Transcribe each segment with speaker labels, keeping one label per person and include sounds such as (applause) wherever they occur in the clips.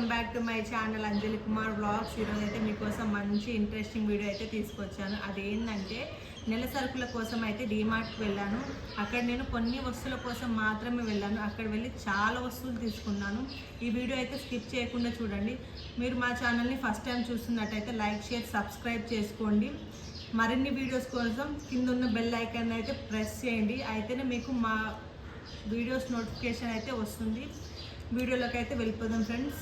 Speaker 1: Welcome back to my channel Anjali Kumar blogs ఈరోజు అయితే మీకోసం మంచి ఇంట్రెస్టింగ్ వీడియో అయితే తీసుకొచ్చాను. అదేంటంటే నెల సరుకుల కోసం అయితే డీమార్ట్కి వెళ్ళాను. అక్కడ నేను కొన్ని వస్తువుల కోసం మాత్రమే వెళ్ళాను. అక్కడ వెళ్ళి చాలా వస్తువులు తీసుకున్నాను. ఈ వీడియో అయితే స్కిప్ చేయకుండా చూడండి. మీరు మా ఛానల్ని ఫస్ట్ టైం చూస్తున్నట్టయితే లైక్ షేర్ సబ్స్క్రైబ్ చేసుకోండి. మరిన్ని వీడియోస్ కోసం కింద ఉన్న బెల్ ఐకాన్ అయితే ప్రెస్ చేయండి. అయితేనే మీకు మా వీడియోస్ నోటిఫికేషన్ అయితే వస్తుంది. వీడియోలోకి అయితే వెళ్ళిపోదాం friends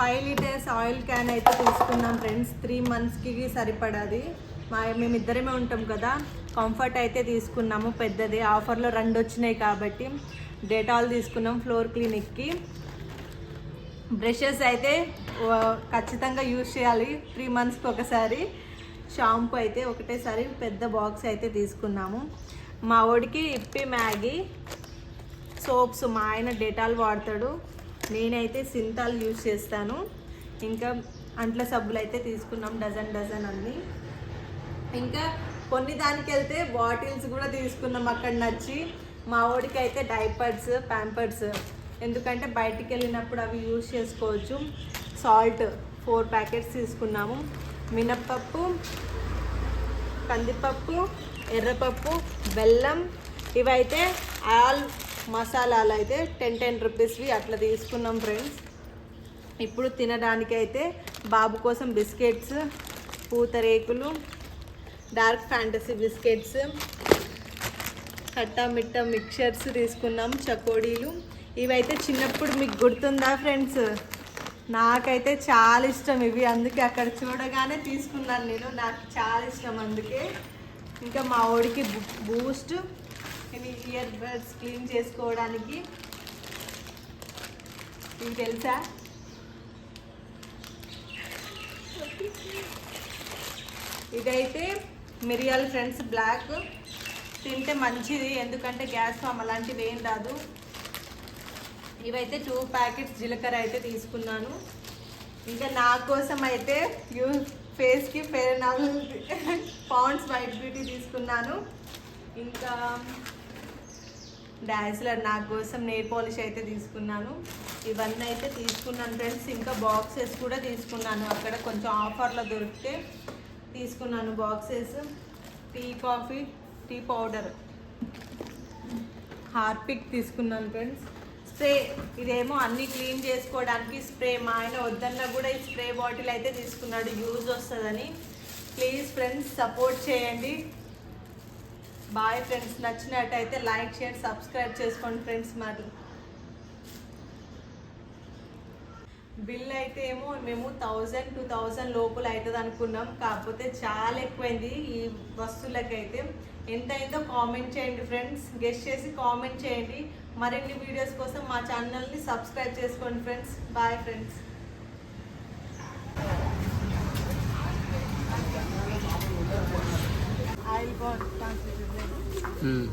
Speaker 1: five litres oil can అయితే తీసుకున్నాం ఫ్రెండ్స్. త్రీ మంత్స్కి సరిపడది. మా మేమిద్దరమే ఉంటాం కదా. కంఫర్ట్ అయితే తీసుకున్నాము. పెద్దది. ఆఫర్లో రెండు వచ్చినాయి కాబట్టి డేటాల్ తీసుకున్నాం ఫ్లోర్ క్లినిక్కి. బ్రషెస్ అయితే ఖచ్చితంగా యూజ్ చేయాలి. త్రీ మంత్స్కి ఒకసారి. షాంపూ అయితే ఒకటేసారి పెద్ద బాక్స్ అయితే తీసుకున్నాము. మా ఓడికి ఇప్పి మ్యాగీ సోప్స్ మా ఆయన డెటాల్ వాడతాడు. నేనైతే సింతాల్ యూజ్ చేస్తాను. ఇంకా అంట్ల సబ్బులు అయితే తీసుకున్నాం డజన్ డజన్ అన్నీ. ఇంకా కొన్ని దానికి వెళ్తే బాటిల్స్ కూడా తీసుకున్నాం అక్కడ నచ్చి. మా వాడికి అయితే డైపర్స్ ప్యాంపర్స్. ఎందుకంటే బయటికి వెళ్ళినప్పుడు అవి యూజ్ చేసుకోవచ్చు. సాల్ట్ ఫోర్ ప్యాకెట్స్ తీసుకున్నాము. మినప్పప్పు కందిపప్పు ఎర్రపప్పు బెల్లం. ఇవైతే ఆల్ మసాలాలు అయితే టెన్ టెన్ రూపీస్వి అట్లా తీసుకున్నాం ఫ్రెండ్స్ ఇప్పుడు తినడానికి అయితే బాబు కోసం బిస్కెట్స్ పూతరేకులు డార్క్ ఫ్యాంటసీ బిస్కెట్స్ కట్టా మిట్ట మిక్చర్స్ తీసుకున్నాం చకోడీలు. ఇవైతే చిన్నప్పుడు మీకు గుర్తుందా ఫ్రెండ్స్ నాకైతే చాలా ఇష్టం ఇవి అందుకే అక్కడ చూడగానే తీసుకున్నాను నేను. నాకు చాలా ఇష్టం అందుకే. ఇంకా మా వాడికి బూ- బూస్ట్ ఇవి ఇయర్ బడ్స్ క్లీన్ చేసుకోవడానికి. ఇవి తెలుసా? ఇదైతే మిరియాల ఫ్రెండ్స్ బ్లాక్ తింటే మంచిది ఎందుకంటే గ్యాస్ ఫామ్ అలాంటివి ఏం రాదు. ఇవైతే టూ ప్యాకెట్స్ జీలకర్ర అయితే తీసుకున్నాను. ఇంకా నా కోసం అయితే యూ ఫేస్కి fair null (laughs) pounds white beauty తీసుకున్నాను. ఇంకా డాన్స్లర్ నా కోసం నెయిల్ పాలిష్ అయితే తీసుకున్నాను. ఇవన్నీ అయితే తీసుకున్నాను ఫ్రెండ్స్ ఇంకా బాక్సెస్ కూడా తీసుకున్నాను. అక్కడ కొంచెం ఆఫర్లో దొరికితే తీసుకున్నాను boxes tea coffee tea powder Harpic తీసుకున్నాను ఫ్రెండ్స్ స్ప్రే ఇదేమో అన్ని క్లీన్ చేసుకోవడానికి స్ప్రే మా ఆయన వద్దన్నా కూడా ఈ స్ప్రే బాటిల్ అయితే తీసుకున్నాడు. యూజ్ వస్తుందని. ప్లీజ్ ఫ్రెండ్స్ సపోర్ట్ చేయండి. బాయ్ ఫ్రెండ్స్ నచ్చినట్టయితే లైక్ షేర్ సబ్స్క్రైబ్ చేసుకోండి ఫ్రెండ్స్ మరి. బిల్ అయితే ఏమో మేము థౌజండ్ టూ థౌజండ్ లోపల అవుతుంది అనుకున్నాం. కాకపోతే చాలా ఎక్కువైంది ఈ వస్తువులకైతే. ఎంత అయిందో కామెంట్ చేయండి ఫ్రెండ్స్ గెస్ట్ చేసి కామెంట్ చేయండి. మరిన్ని వీడియోస్ కోసం మా ఛానల్ని సబ్స్క్రైబ్ చేసుకోండి ఫ్రెండ్స్ బాయ్ ఫ్రెండ్స్
Speaker 2: Ừ.